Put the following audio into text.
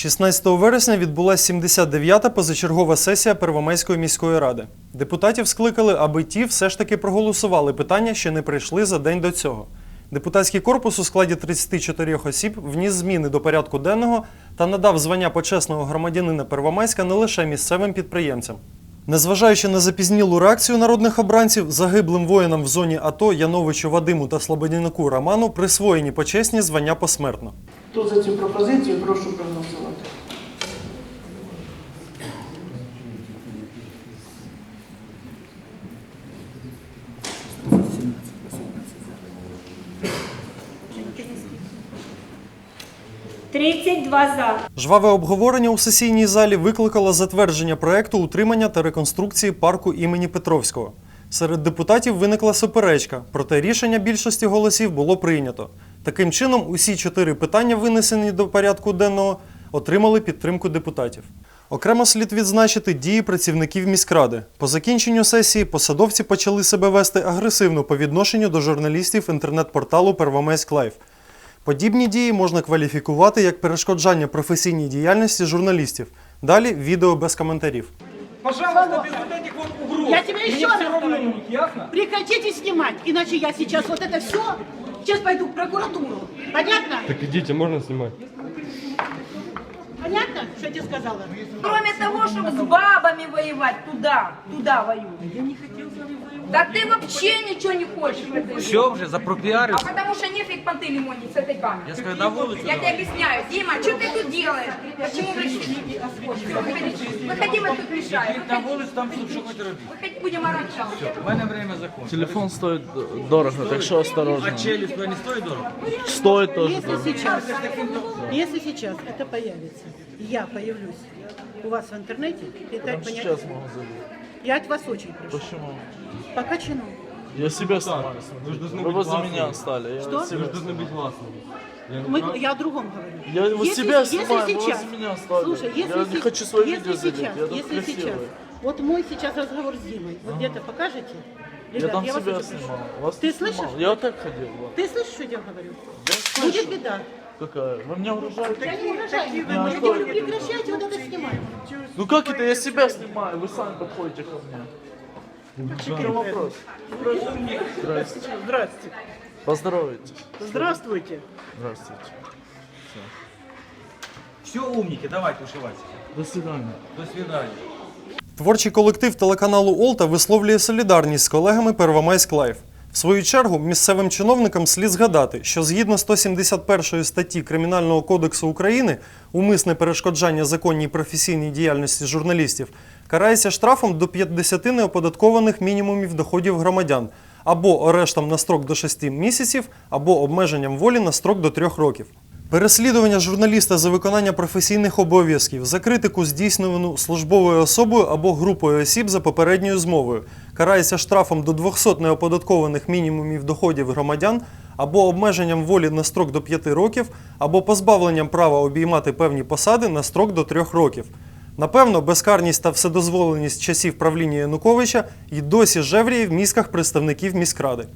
16 вересня відбулася 79-та позачергова сесія Первомайської міської ради. Депутатів скликали, аби ті все ж таки проголосували питання, що не прийшли за день до цього. Депутатський корпус у складі 34 осіб вніс зміни до порядку денного та надав звання почесного громадянина Первомайська не лише місцевим підприємцям. Незважаючи на запізнілу реакцію народних обранців, загиблим воїнам в зоні АТО Яновичу Вадиму та Слободянику Роману присвоєні почесні звання посмертно. Хто за цю пропозицію, прошу проголосувати. Тридцять два за. Жваве обговорення у сесійній залі викликало затвердження проекту утримання та реконструкції парку імені Петровського. Серед депутатів виникла суперечка, проте рішення більшості голосів було прийнято. Таким чином, усі чотири питання, винесені до порядку денного, отримали підтримку депутатів. Окремо слід відзначити дії працівників міськради. По закінченню сесії посадовці почали себе вести агресивно по відношенню до журналістів інтернет-порталу Первомайськ Лайф. Подібні дії можна кваліфікувати як перешкоджання професійній діяльності журналістів. Далі відео без коментарів. Пожалуйста, без вот этих вот угроз. Я тебе Мне еще всё раз равно, говорю. Ясно? Прекратите снимать, иначе я сейчас вот это все, сейчас пойду в прокуратуру. Понятно? Так идите, можно снимать. Понятно, что я тебе сказала? Кроме того, чтобы с бабами воевать, туда, туда воюют. Я не хотел с вами воевать. Да ты вообще ничего не хочешь в этой жизни. Все уже, запропиарил. А потому что нефиг понты лимонить с этой камерой. Я сказал, на улицу Я давай. тебе объясняю. Дима, что ты тут делаешь? Почему вы решили? Всё, выходи. Выходи, мы тут мешаем. На Выходи. вулицю там тут що хоч робити. Выходи, будем орать там. У мене время закончилось. Телефон стоит дорого, так что осторожно. А челюсть твоя не стоїть дорого? Стоит тоже Если дорого. сейчас, если сейчас это появится, я появлюсь у вас в интернете, и так Сейчас понятно, могу забыть. я от вас очень прошу. Почему? По качану. Я себя снимаю. Вы же должны Вы быть возле меня стали. Я Что? себя Вы же должны быть гласными. Я Мы, я о другом говорю. Я вот Если- себя если снимаю, вы сейчас- возле меня стали. Слушай, если, я не се- хочу свое если видео залить, сейчас, я если красивый. сейчас, вот мой сейчас разговор с Димой, вы где-то покажете? Я Ребят, там вас себя очень прошу. снимал. Вас Ты не слышишь? снимал. Я вот так ходил. вот. Ты слышишь, что я говорю? Я Будет слышу. беда. Какая? Вы меня угрожаете? Я не угрожаю. Не, Я говорю, прекращайте вот это снимать. Ну как это? Я себя снимаю, вы сами подходите ко мне. В чем вопрос? Здравствуйте. Здравствуйте. Поздоровайтесь. Здравствуйте. Здравствуйте. Все, умники, давайте ушивайте. До свидания. До свидания. Творчий колектив телеканалу Олта висловлює солідарність з колегами Первомайськ Лайф. В свою чергу місцевим чиновникам слід згадати, що згідно 171 статті Кримінального кодексу України умисне перешкоджання законній професійній діяльності журналістів карається штрафом до 50 неоподаткованих мінімумів доходів громадян або арештом на строк до 6 місяців, або обмеженням волі на строк до 3 років. Переслідування журналіста за виконання професійних обов'язків, за критику здійснювану службовою особою або групою осіб за попередньою змовою, карається штрафом до 200 неоподаткованих мінімумів доходів громадян або обмеженням волі на строк до 5 років, або позбавленням права обіймати певні посади на строк до 3 років. Напевно, безкарність та вседозволеність часів правління Януковича й досі жевріє в мізках представників міськради.